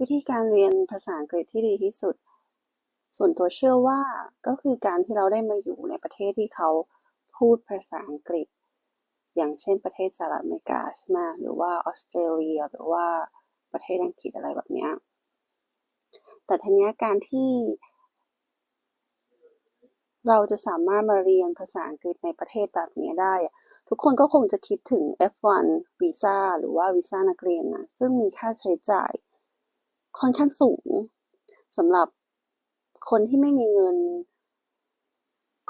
วิธีการเรียนภาษาอังกฤษที่ดีที่สุด ส่วนตัวเชื่อว่าก็คือการที่เราได้มาอยู่ในประเทศที่เขาพูดภาษาอังกฤษ อย่างเช่นประเทศสหรัฐอเมริกาใช่ไหมหรือว่าออสเตรเลียหรือว่าประเทศอังกฤษอะไรแบบนี้แต่ทีนี้การที่ เราจะสามารถมาเรียนภาษาอังกฤษในประเทศแบบนี้ได้ ทุกคนก็คงจะคิดถึง F1 วีซ่าหรือว่าวีซ่านักเรียนนะซึ่งมีค่าใช้จ่าย ค่อนข้างสูงสำหรับคนที่ไม่มีเงิน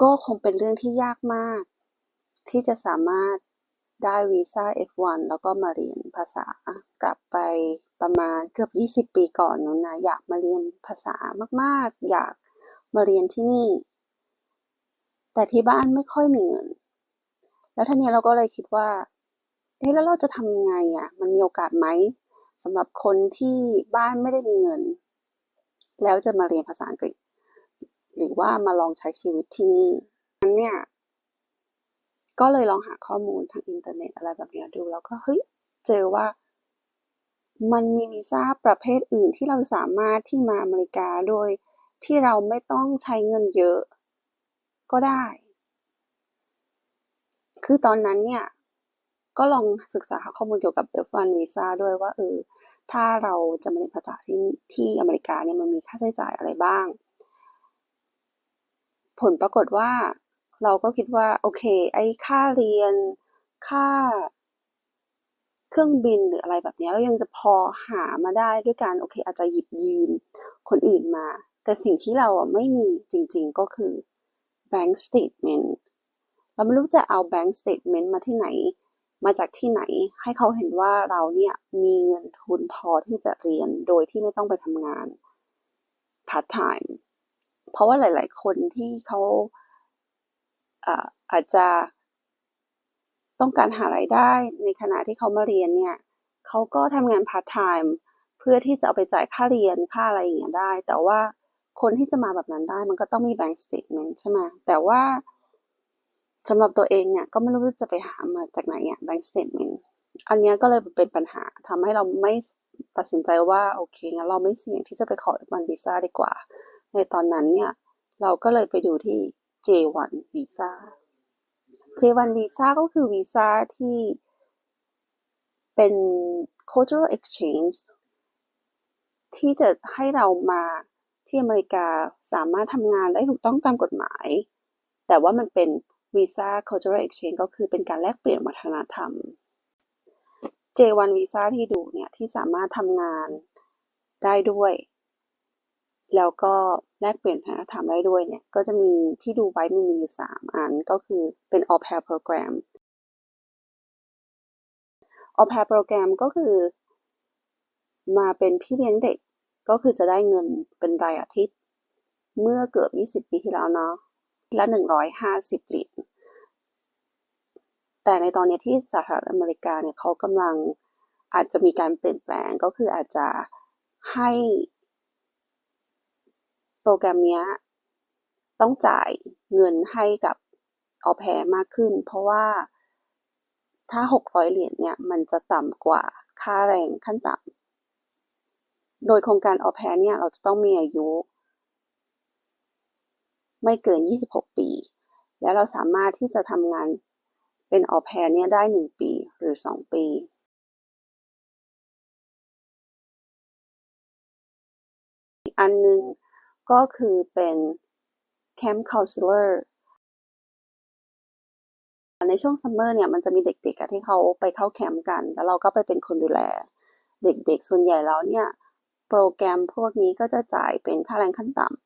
ก็คงเป็นเรื่องที่ยากมาก ที่จะสามารถได้วีซ่า F1 แล้วก็มาเรียนภาษากลับไปประมาณเกือบ 20 ปีก่อนนู้นนะอยากมาเรียนภาษามาก ๆ อยากมาเรียนที่นี่ แต่ที่บ้านไม่ค่อยมีเงิน แล้วทีนี้เราก็เลยคิดว่าเอ๊แล้วเราจะทำยังไงอะ มันมีโอกาสไหม สำหรับคนที่บ้านไม่ได้มีเงิน แล้วจะมาเรียนภาษาอังกฤษ หรือว่ามาลองใช้ชีวิตที่นี่นั้นเนี่ย ก็เลยลองหาข้อมูลทางอินเทอร์เน็ตอะไรแบบนี้ดู แล้วก็เฮ้ยเจอว่ามันมีวีซ่าประเภทอื่นที่เราสามารถที่มาอเมริกาโดยที่เราไม่ต้องใช้เงินเยอะก็ได้ คือตอนนั้นเนี่ย ก็ลองศึกษาหาข้อมูลเกี่ยวกับ F1 Visa ด้วยว่าเออถ้าเราจะมาเรียนภาษาที่ที่อเมริกาเนี่ยมันมีค่าใช้จ่ายอะไรบ้าง ผลปรากฏว่าเราก็คิดว่าโอเค ไอ้ค่าเรียนค่าเครื่องบินหรืออะไรแบบนี้เรายังจะพอหามาได้ด้วยการโอเค อาจจะหยิบยืมคนอื่นมา แต่สิ่งที่เราไม่มีจริงๆก็คือ bank statement เราไม่รู้จะเอา bank statement มาที่ไหน มาจากที่ไหนให้เขาเห็นว่าเราเนี่ยมีเงินทุนพอที่จะเรียนโดยที่ไม่ต้องไปทำงาน part time เพราะว่าหลาย ๆ คนที่เขาอาจจะต้องการหารายได้ในขณะที่เขามาเรียนเนี่ยเขาก็ทำงานพาร์ทไทม์เพื่อที่จะเอาไปจ่ายค่าเรียนค่าอะไรอย่างเงี้ยได้ แต่ว่าคนที่จะมาแบบนั้นได้มันก็ต้องมี bank statement ใช่ไหมแต่ว่า สำหรับตัวเองเนี่ยก็ไม่รู้จะไปหามาจากไหนอะ bank statement อันนี้ก็เลยเป็นปัญหาทำให้เราไม่ตัดสินใจว่าโอเคงั้นเราไม่เสี่ยงที่จะไปขอวันวีซ่าดีกว่า ในตอนนั้นเนี่ยเราก็เลยไปดูที่ J1 Visa J1 Visa ก็คือวีซ่าที่เป็น cultural exchange ที่จะให้เรามาที่อเมริกาสามารถทำงานได้ถูกต้องตามกฎหมาย แต่ว่ามันเป็น วีซ่า cultural exchange ก็คือเป็นการแลกเปลี่ยนวัฒนธรรม J1 วีซ่าที่ดูเนี่ย ที่สามารถทำงานได้ด้วย แล้วก็แลกเปลี่ยนวัฒนธรรมได้ด้วยเนี่ย ก็จะมีที่ดูไว้มันมีอยู่สามอันก็คือเป็น au pair program au pair program ก็คือมาเป็นพี่เลี้ยงเด็กก็คือจะได้เงินเป็นรายอาทิตย์ เมื่อเกือบ 20 ปีที่แล้วเนาะ ละ 150เหรียญแต่ในตอนนี้ที่สหรัฐอเมริกาเนี่ยเขากำลังอาจจะมีการเปลี่ยนแปลงก็คืออาจจะให้โปรแกรมนี้ต้องจ่ายเงินให้กับออแพรมากขึ้น เพราะว่าถ้า 600 เหรียญเนี่ยมันจะต่ำกว่าค่าแรงขั้นต่ำโดยโครงการออแพรเนี่ยเราจะต้องมีอายุ ไม่เกิน 26 ปี แล้วเราสามารถที่จะทำงานเป็นออแพรเนี่ยได้ 1 ปีหรือ 2 ปีอีกอันนึงก็คือเป็นแคมป์คาลเซอร์ในช่วงซัมเมอร์เนี่ยมันจะมีเด็กๆที่เขาไปเข้าแคมป์กัน แล้วเราก็ไปเป็นคนดูแล เด็กๆ ส่วนใหญ่แล้วเนี่ย โปรแกรมพวกนี้ก็จะจ่ายเป็นค่าแรงขั้นต่ำ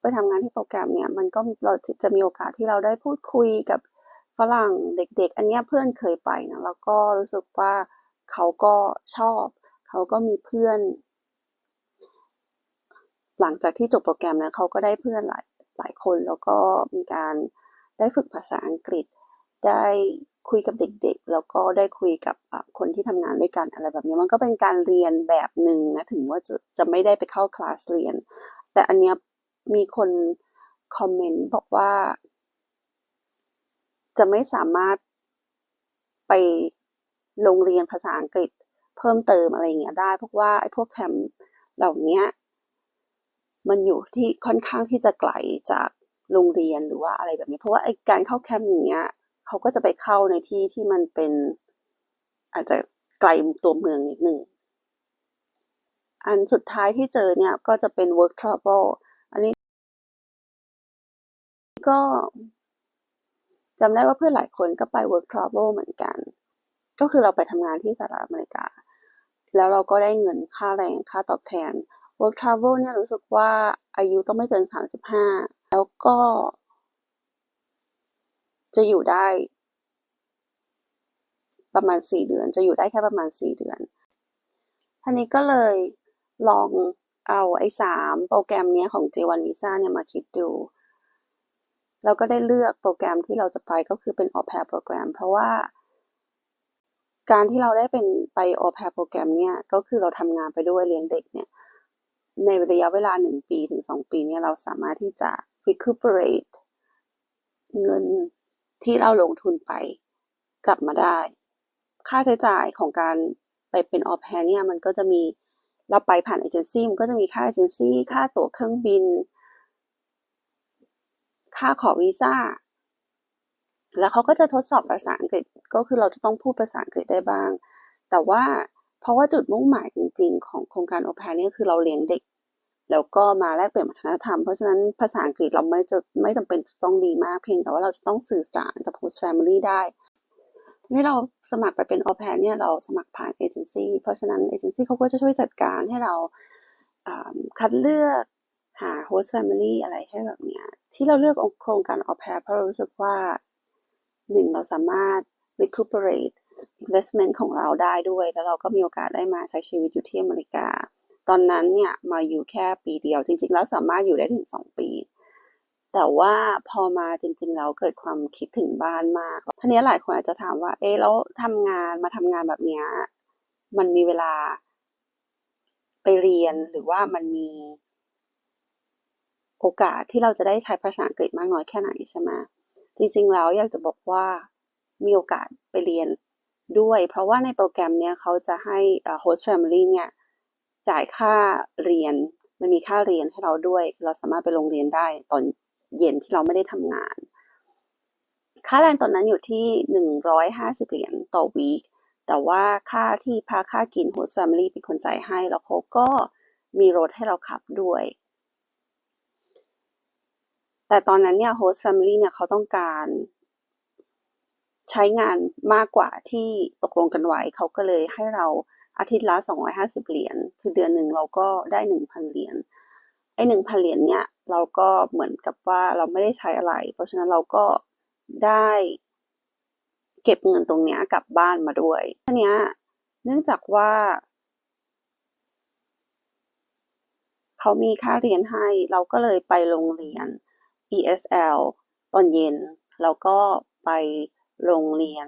ไปทำงานที่โปรแกรมเนี่ยมันก็เราจะมีโอกาสที่เราได้พูดคุยกับฝรั่งเด็ก ๆ อันนี้เพื่อนเคยไปนะแล้วก็รู้สึกว่าเขาก็ชอบ เขาก็มีเพื่อน หลังจากที่จบโปรแกรมนะเขาก็ได้เพื่อนหลายหลายคนแล้วก็มีการได้ฝึกภาษาอังกฤษ ได้คุยกับเด็กๆ แล้วก็ได้คุยกับคนที่ทำงานด้วยกันอะไรแบบนี้มันก็เป็นการเรียนแบบหนึ่งนะถึงว่าจะจะไม่ได้ไปเข้าคลาสเรียน แต่อันเนี้ย มีคนคอมเมนต์บอกว่า จะไม่สามารถไปโรงเรียนภาษาอังกฤษเพิ่มเติมอะไรอย่างเงี้ยได้ เพราะว่าไอ้พวกแคมป์เหล่านี้มันอยู่ที่ค่อนข้างที่จะไกลจากโรงเรียนหรือว่าอะไรแบบนี้ เพราะว่าไอ้การเข้าแคมป์อย่างเงี้ยเขาก็จะไปเข้าในที่ที่มันเป็นอาจจะไกลตัวเมืองนิดหนึ่งอันสุดท้ายที่เจอเนี่ยก็จะเป็น work travel อันนี้ ก็จำได้ว่าเพื่อนหลายคนก็ไป work travel เหมือนกัน ก็คือเราไปทำงานที่สหรัฐอเมริกา แล้วเราก็ได้เงินค่าแรงค่าตอบแทน work travel เนี่ยรู้สึกว่าอายุต้องไม่เกิน 35 แล้วก็ จะอยู่ได้ ประมาณ 4 เดือน จะอยู่ได้แค่ประมาณ 4 เดือนทีนี้ก็เลยลองเอาไอ้สามโปรแกรมนี้ของ J1 Visa เนี่ยมาคิดดู แล้วก็ได้เลือกโปรแกรมที่เราจะไปก็คือเป็น Au Pair โปรแกรม เพราะว่า การที่เราได้เป็นไป Au Pair โปรแกรมเนี่ยก็คือเราทำงานไปด้วยเลี้ยงเด็กเนี่ยในระยะเวลา 1 ปีถึง 2 ปีเนี่ยเราสามารถที่จะ recuperate เงินที่เราลงทุนไปกลับมาได้ ค่าใช้จ่ายของการไปเป็นออแพรเนี่ยมันก็จะมีเราไปผ่านเอเจนซี่มันก็จะมีค่าเอเจนซี่ค่าตั๋วเครื่องบิน ค่าขอวีซ่า แล้วเขาก็จะทดสอบภาษาอังกฤษ ก็คือเราจะต้องพูดภาษาอังกฤษได้บ้าง แต่ว่าเพราะว่าจุดมุ่งหมายจริง ๆ ของโครงการโอแพรเนี่คือเราเลี้ยงเด็ก แล้วก็มาแลกเปลี่ยนวัฒนธรรม เพราะฉะนั้นภาษาอังกฤษเราไม่จะไม่จำเป็นต้องดีมากเพียง แต่ว่าเราจะต้องสื่อสารกับ host family ได้ที่เราสมัครไปเป็นออแพรเนี่ยเราสมัครผ่านเอเจนซี่เพราะฉะนั้นเอเจนซี่เขาก็จะช่วยจัดการให้เราคัดเลือก หา host family อะไรให้แบบเนี้ย ที่เราเลือกโครงการออแพรเพราะเรารู้สึกว่าหนึ่งเราสามารถ recuperate investment ของเราได้ด้วย แล้วเราก็มีโอกาสได้มาใช้ชีวิตอยู่ที่อเมริกา ตอนนั้นเนี่ยมาอยู่แค่ปีเดียว จริง ๆ แล้วสามารถอยู่ได้ถึงสองปี แต่ว่าพอมาจริง ๆ แล้วเกิดความคิดถึงบ้านมากทีนี้หลายคนอาจจะถามว่า เอ๊ะแล้วทำงานมาทำงานแบบนี้มันมีเวลาไปเรียนหรือว่ามันมี โอกาสที่เราจะได้ใช้ภาษาอังกฤษมากน้อยแค่ไหนใช่ไหมจริงๆแล้วอยากจะบอกว่ามีโอกาสไปเรียนด้วย เพราะว่าในโปรแกรมเนี้ยเขาจะให้ host family เนี่ยจ่ายค่าเรียนมันมีค่าเรียนให้เราด้วย เราสามารถไปโรงเรียนได้ตอนเย็นที่เราไม่ได้ทำงาน ค่าแรงตอนนั้นอยู่ที่ 150 เหรียญต่อวีคแต่ว่าค่าที่พาค่ากินโฮสต์แฟมิลี่เป็นคนจ่ายให้ แล้วเขาก็มีรถให้เราขับด้วย แต่ตอนนั้นเนี่ยโฮสต์แฟมิลี่เนี่ยเขาต้องการใช้งานมากกว่าที่ตกลงกันไว้ เขาก็เลยให้เราอาทิตย์ละ 250 เหรียญ คือเดือนหนึ่งเราก็ได้ 1,000 เหรียญ ไอ้หนึ่งพันเหรียญเนี่ยเราก็เหมือนกับว่าเราไม่ได้ใช้อะไร เพราะฉะนั้นเราก็ได้เก็บเงินตรงนี้กลับบ้านมาด้วยทีนี้เนื่องจากว่าเขามีค่าเรียนให้ เราก็เลยไปโรงเรียน ESL ตอนเย็น แล้วก็ไปโรงเรียน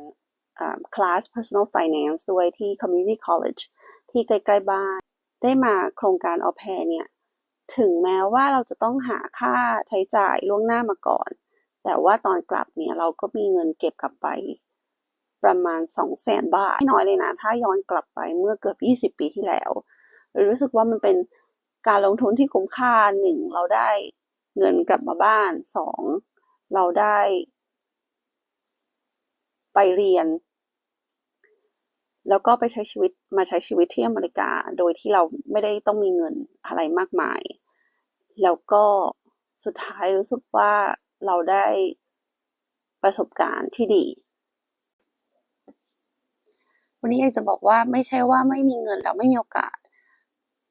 คลาส personal finance ด้วยที่ community college ที่ใกล้ๆบ้าน ได้มาโครงการออแพรเนี่ย ถึงแม้ว่าเราจะต้องหาค่าใช้จ่ายล่วงหน้ามาก่อน แต่ว่าตอนกลับเนี่ย เราก็มีเงินเก็บกลับไป ประมาณสองแสนบาทไม่น้อยเลยนะ ถ้าย้อนกลับไปเมื่อเกือบยี่สิบปีที่แล้ว รู้สึกว่ามันเป็นการลงทุนที่คุ้มค่าหนึ่งเราได้ เงินกลับมาบ้านสองเราได้ ไปเรียน แล้วก็ไปใช้ชีวิตมาใช้ชีวิตที่อเมริกา โดยที่เราไม่ได้ต้องมีเงินอะไรมากมาย แล้วก็สุดท้ายรู้สึกว่าเราได้ประสบการณ์ที่ดี วันนี้อยากจะบอกว่าไม่ใช่ว่าไม่มีเงินแล้วไม่มีโอกาส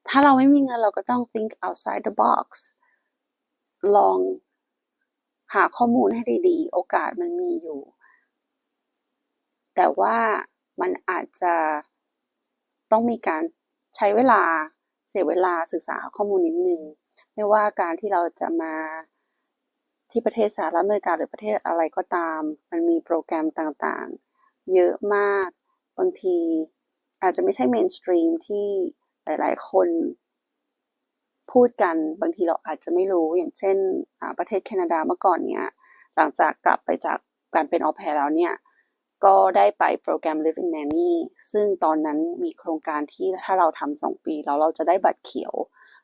ถ้าเราไม่มีเงินเราก็ต้อง think outside the box ลองหาข้อมูลให้ดีๆ โอกาสมันมีอยู่ แต่ว่ามันอาจจะต้องมีการใช้เวลาเสียเวลาศึกษาข้อมูลนิดนึง ไม่ว่าการที่เราจะมาที่ประเทศสหรัฐอเมริกาหรือประเทศอะไรก็ตาม มันมีโปรแกรมต่างๆ เยอะมาก บางทีอาจจะไม่ใช่เมนสตรีมที่หลาย ๆ คน พูดกันบางทีเราอาจจะไม่รู้อย่างเช่นประเทศแคนาดาเมื่อก่อนเนี้ยหลังจากกลับไปจากการเป็นออแพรแล้วเนี่ยก็ได้ไปโปรแกรม Live in Nanny ซึ่งตอนนั้นมีโครงการที่ถ้าเราทำสองปีแล้วเราจะได้บัตรเขียว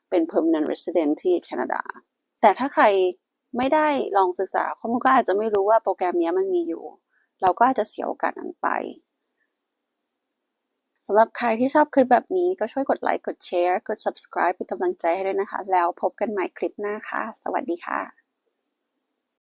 เป็น permanent resident ที่แคนาดา แต่ถ้าใครไม่ได้ลองศึกษาข้อมูลก็อาจจะไม่รู้ว่าโปรแกรมนี้มันมีอยู่ เราก็อาจจะเสียโอกาสนั้นไป สำหรับใครที่ชอบคลิปแบบนี้ก็ช่วยกดไลค์ กดแชร์ กด subscribe เป็นกำลังใจให้ด้วยนะคะ แล้วพบกันใหม่คลิปหน้าค่ะ สวัสดีค่ะ